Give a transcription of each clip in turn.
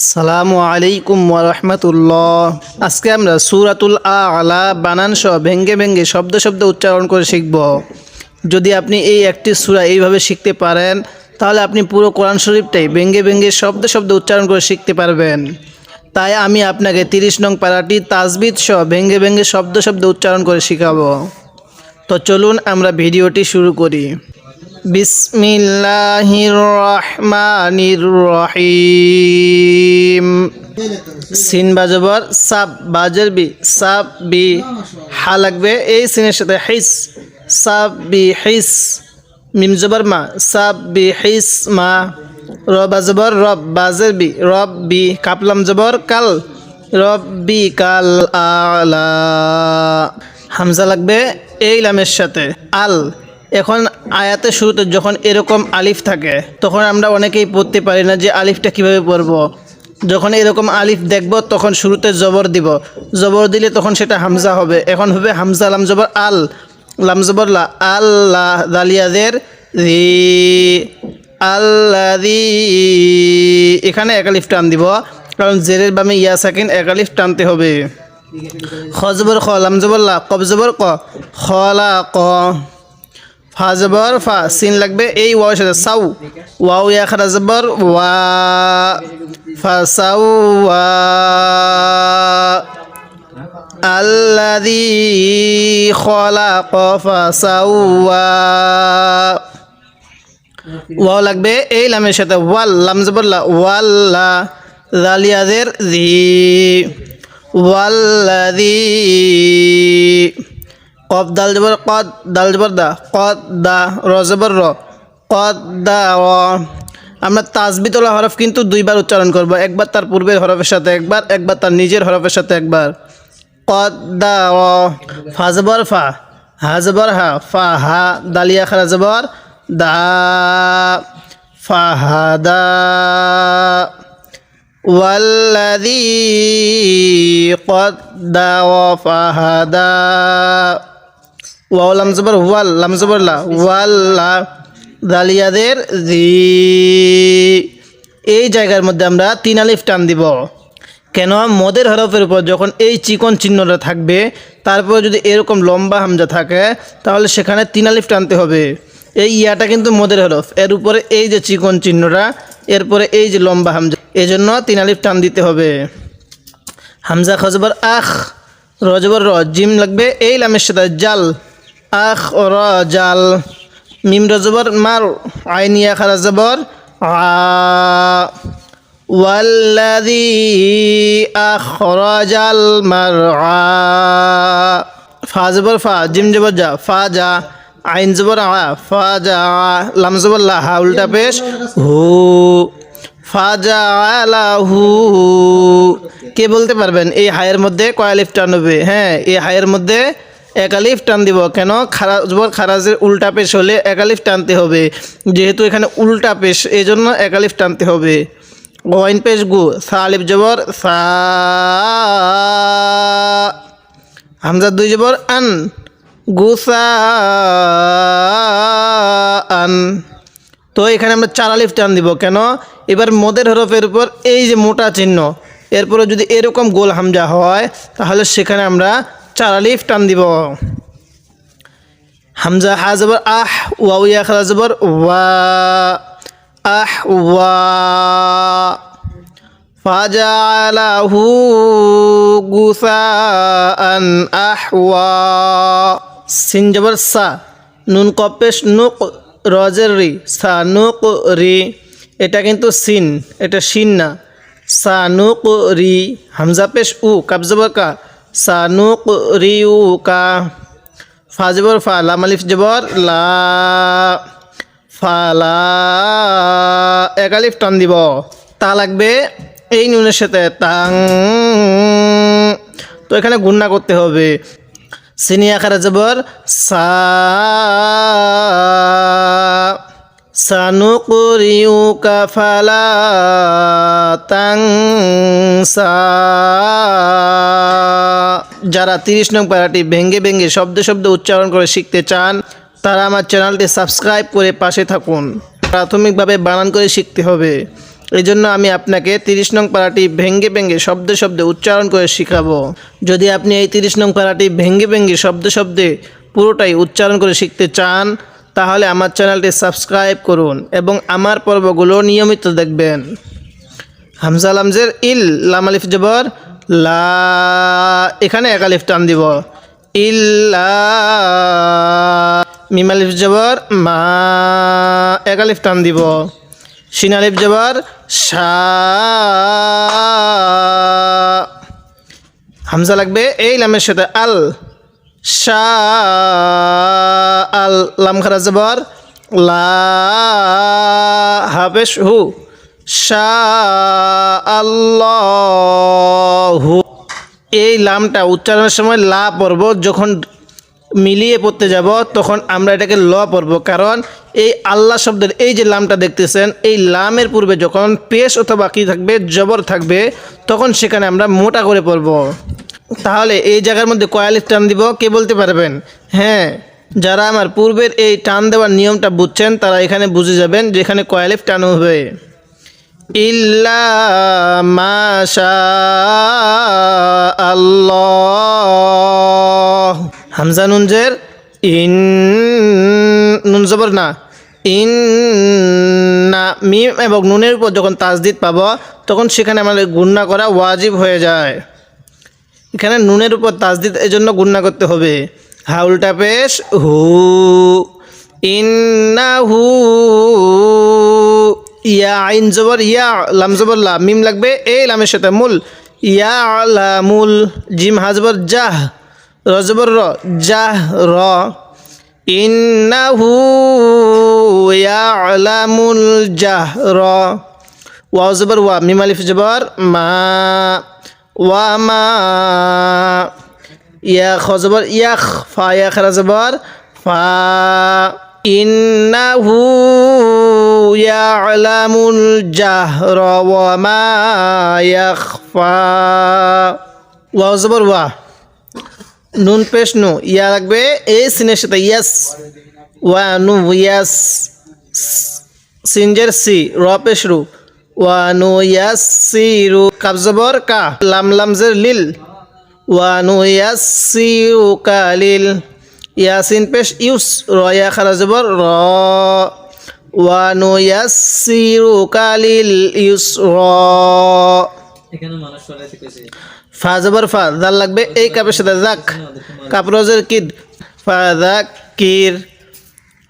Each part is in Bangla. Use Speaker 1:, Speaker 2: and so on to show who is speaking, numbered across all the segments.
Speaker 1: আসসালামু আলাইকুম রহমতুল্লাহ আজকে আমরা সুরাতুল আলা বানান সহ ভেঙ্গে ভেঙ্গে শব্দ শব্দ উচ্চারণ করে শিখব। যদি আপনি এই একটি সূরা এইভাবে শিখতে পারেন, তাহলে আপনি পুরো কোরআন শরীফটাই ভেঙ্গে ভেঙ্গে শব্দ শব্দ উচ্চারণ করে শিখতে পারবেন। তাই আমি আপনাকে তিরিশ নং পাড়াটি তাজবিদ সহ ভেঙ্গে ভেঙ্গে শব্দ শব্দ উচ্চারণ করে শেখাবো। তো চলুন আমরা ভিডিওটি শুরু করি। বিসমিল্লাহির রহমানির রহিম সিন বাজবর সাব বাজের বি, সাব বি, হা লাগবে। এই সিনের সাথে হিস, সাব বি হিস, মিম জবর মা, সাব বি হিস মা র বাজবর রব বাজের বি, রব বি কাপলাম জবর কাল, রব বি কাল আলা। হামজা লাগবে এই লামের সাথে, আল। এখন আয়াতের শুরুতে যখন এরকম আলিফ থাকে, তখন আমরা অনেকেই পড়তে পারি না যে আলিফটা কীভাবে পড়ব। যখন এরকম আলিফ দেখব, তখন শুরুতে জবর দিব। জবর দিলে তখন সেটা হামজা হবে। এখন হবে হামজা, লাম জবর, আল। লাম জবর লা, আল্লাহ দালিয়াদের রি, আল্লাদি। এখানে একালিফ টান দিব, কারণ জেরের বামে ইয়া সাকিন একালিফ টানতে হবে। খ জবর খ, লাম জবর লা ক। খলা ক। ফা জবর ফা, সিন লাগবে এই ওয়াও সাথে, সাউ। ওয়াও ইয়া খারা ওয়া, ফা, সাউ, ওয়া। আল্লাযী খলাক ফাসাওয়া ওয়াও লাগবে এই লামের সাথে, ওয়াল, লাম জবরলা ওয়াল্লা জালিয়াদের জি। ওয়াল্লাদি কফ দাল জবর কদ দাল জবর দা কদ দা র জবর র কদ দা র আমরা তাজবিতলা হরফ কিন্তু দুইবার উচ্চারণ করব একবার তার পূর্বের হরফের সাথে একবার একবার তার নিজের হরফের সাথে একবার কদ দা র ফা জবর ফা হা জবর হা ফা হা দালিয়া খারা জবর দা ফাহাদা والذي قدر فهدى ওয়াও, লাম জবর, ওয়াল, লাম জবর লা ওয়াল্লা দালিয়াদের জি। এই জায়গার মধ্যে আমরা তিন আলিফ টান দিব। কেন? মদের হরফের উপর যখন এই চিকন চিহ্নটা থাকবে, তারপর যদি এরকম লম্বা হামজা থাকে, তাহলে সেখানে তিন আলিফ টানতে হবে। এই ইয়াটা কিন্তু মদের হরফ। এর উপরে এই যে চিকন চিহ্নটা, এরপরে এই যে লম্বা হামজা এই জন্য তিন আলিফ টান দিতে হবে। হামজা খজবর আখ রজবর র, জিম লাগবে এই লামের সাথে জাল। আখ জাল মিম রজবর মার আইনিয়া খারা জবর ওয়াল্লাযী আখরাজাল মারআ ফা জবর ফা জিম জবর যা ফা যা আইন জবর আ ফা যা লাম জবর লা হা উল্টা পেশ হু ফাজা আলাহু কে বলতে পারবেন? এই হায়ের মধ্যে কয় আলিফ টান হ্যাঁ এই হায়ের মধ্যে এক আলিফ টান দিব কেন? খারাজ জবর খারাজের উল্টা পেশ হলে এক আলিফ টানতে হবে। যেহেতু এখানে উল্টা পেশ এই জন্য এক আলিফ টানতে হবে। ওয়াইন পেশ গু সা আলিফ জবর, সা, হামজা দুই জবর, আন। গুসা আন। তো এখানে আমরা চার আলিফ টান দিব কেন? এবার মদের হরফের উপর এই যে মোটা চিহ্ন, এরপরে যদি এরকম গোল হামজা হয়, তাহলে সেখানে আমরা চার আলিফ টান দিব। হামজা হা জবর, আহ ওয়া ইয়া, খালা জবর, ওয়া, আহ, ওয়া। ফাজালাহু গুসাআন আহওয়া সিন জবর, সা। নুন কপেশ, নুক, রজের রি। সা, নুক, রি। এটা কিন্তু সিন, এটা সিন না। সা, নুক, রি। হামজা পেশ, উ কাব জবর রিউকা সা নুক রি উ ফা জবর লা ফালা টান দিব। তা লাগবে এই নুনের সাথে তাং। তো এখানে গুন্না করতে হবে। সিনি আকারে জবর, সা। সানুকুরিউকা ফালা তাংসা। যারা তিরিশ নং পাড়াটি ভেঙ্গে ভেঙ্গে শব্দ শব্দ উচ্চারণ করে শিখতে চান, তারা আমার চ্যানেলটি সাবস্ক্রাইব করে পাশে থাকুন। প্রাথমিকভাবে বানান করে শিখতে হবে। এই জন্য আমি আপনাকে তিরিশ নং পাড়াটি ভেঙ্গে ভেঙ্গে শব্দে শব্দে উচ্চারণ করে শিখাবো। যদি আপনি এই তিরিশ নং পাড়াটি ভেঙ্গে ভেঙ্গে শব্দ শব্দে পুরোটাই উচ্চারণ করে শিখতে চান তাহলে আমার চ্যানেলটি সাবস্ক্রাইব করুন এবং আমার পর্বগুলো নিয়মিত দেখবেন। হামজা লামজের ইল, লাম আলিফ জবর, লা, এখানে এক আলিফ টান দিব। আলিফ জবর, মা, এক আলিফ টান দিব। শিন আলিফ জবর, শা, হামজা লাগবে এই লামের সাথে আল। শা আল লাম খারা লা হাফেশ হু আল্লাহু এই লামটা উচ্চারণের সময় লা পড়ব, যখন মিলিয়ে পড়তে যাব, তখন আমরা এটাকে ল পড়ব, কারণ এই আল্লাহ শব্দের এই যে লামটা দেখতেছেন, এই লামের পূর্বে যখন পেশ অথবা কি থাকবে, জবর থাকবে, তখন সেখানে আমরা মোটা করে পড়ব। তাহলে এই জায়গার মধ্যে কয়ালিফ টান দিব, কে বলতে পারবেন? হ্যাঁ যারা আমার পূর্বের এই টান দেওয়ার নিয়মটা বুঝছেন, তারা এখানে বুঝে যাবেন যে এখানে কয়ালিফ টান হবে। ইল্লা মাশা হামজা নুনজের ইন নুন জবর না, ইন না, মিম এবং নুনের উপর যখন তাজদিদ পাবো, তখন সেখানে আমাদের গুন্না করা ওয়াজিব হয়ে যায়। এখানে নুনের উপর তাজদিদ জন্য গুন্না করতে হবে। হাউলটা পেশ, হু। ইন্না হু ইয়া আইন জবর, ইয়া লাম জবর লা মিম লাগবে এই লামের সাথে মূল। ইয়া লামুল জিম হাজবর জাহ। রজবর র। জাহ, র। ইন্নাহু ইয়ালামুল জাহ, র। ওয়া জবর, ওয়া। মিম আলিফ জবর, মা। ওয়া মা ইয়া খ জবর ইয়াখ, ফা ইয়া খারা জবর ফা, ইন্নাহু ইয়ালামুল জাহর ওয়া মা ইয়াখফা। ওয়া জবর ওয়া। নুন পেশ নু, ইয়া লাগবে এই সিনের সাথে ইয়াস, ওয়া নু, ইয়াস সিনজের সি, র পেশ রু। ওয়া নু ইয়াস সি রু কা লাম লামজের লিল। ওয়া নু ইয়াস সি রু কা লিল ইয়াসিন পেশ ইউস র ইয়া খারা জবর র। ওয়া নু ইয়াস সি রু। কা লিল ইউস র
Speaker 2: কইছে।
Speaker 1: ফা জবর ফা দাল লাগবে এই কাপের সাথে জাক কাপরজের কিদ ফা জাক কির।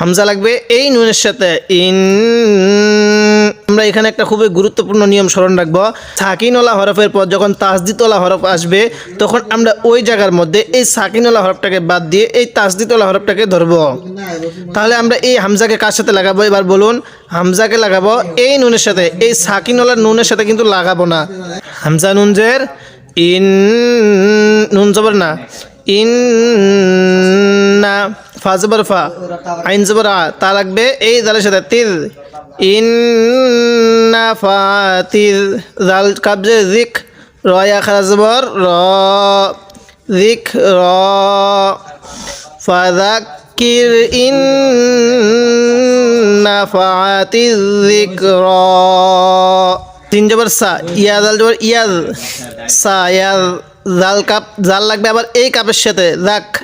Speaker 1: হামজা লাগবে এই নুনের সাথে। ইন আমরা এখানে একটা খুবই গুরুত্বপূর্ণ নিয়ম স্মরণ রাখব। সাকিনওয়ালা হরফের পর যখন তাসদিতওয়ালা হরফ আসবে, তখন আমরা ওই জায়গার মধ্যে এই সাকিনওয়ালা হরফটাকে বাদ দিয়ে এই তাসদিতওয়ালা হরফটাকে ধরবো। তাহলে আমরা এই হামজাকে কার সাথে লাগাবো? এবার বলুন, হামজাকে লাগাবো এই নুনের সাথে। এই সাকিনওয়ালা নুনের সাথে কিন্তু লাগাবো না। হামজা নুনজের ইন নুন জবর না। ইন না ফা জবর ফা, আইন তা লাগবে এই জালের সাথে, তিল। ইন না ফা তিল, জাল কাবজে জিক রয়া খারা জবর, র, জিক, র। ফাদাক্কির ইন নাফাতি যিকর তিন জবর সা ইয়াদ আল জবর ইয়াদ সা ইয়াদ জাল কাপ, জাল লাগবে আবার এই কাপের সাথে। জাক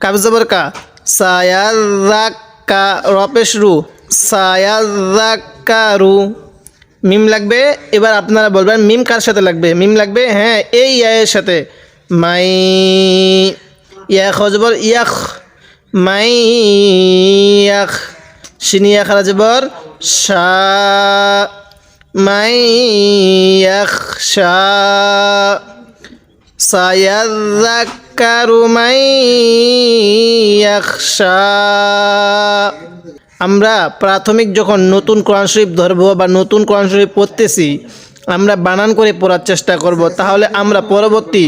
Speaker 1: কাপ জবর কা। সায়াদ জাক কা রপেশ রু। সায়াদ জাক কা রু। মিম লাগবে, এবার আপনারা বলবেন মিম কার সাথে লাগবে? মিম লাগবে হ্যাঁ এই ইয়ের সাথে। মাই, ইয়া খজবর ইয়াখ। মাই, ইয়াখ। সিনিয়া খারা জবর, শা। মাই, ইয়াখ, শা। আমরা প্রাথমিক যখন নতুন কোরআন শরীফ ধরবো বা নতুন কোরআন শরীফ পড়তেছি, আমরা বানান করে পড়ার চেষ্টা করব, তাহলে আমরা পরবর্তী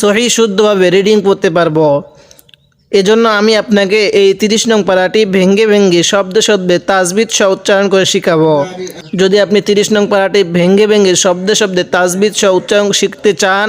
Speaker 1: সহি শুদ্ধভাবে রিডিং পড়তে পারব। এজন্য আমি আপনাকে এই তিরিশ নং পাড়াটি ভেঙ্গে ভেঙ্গে শব্দে শব্দে তাজবিদ সহ উচ্চারণ করে শিখাবো। যদি আপনি তিরিশ নং পাড়াটি ভেঙ্গে ভেঙ্গে শব্দে শব্দে তাজবিদ সহ উচ্চারণ শিখতে চান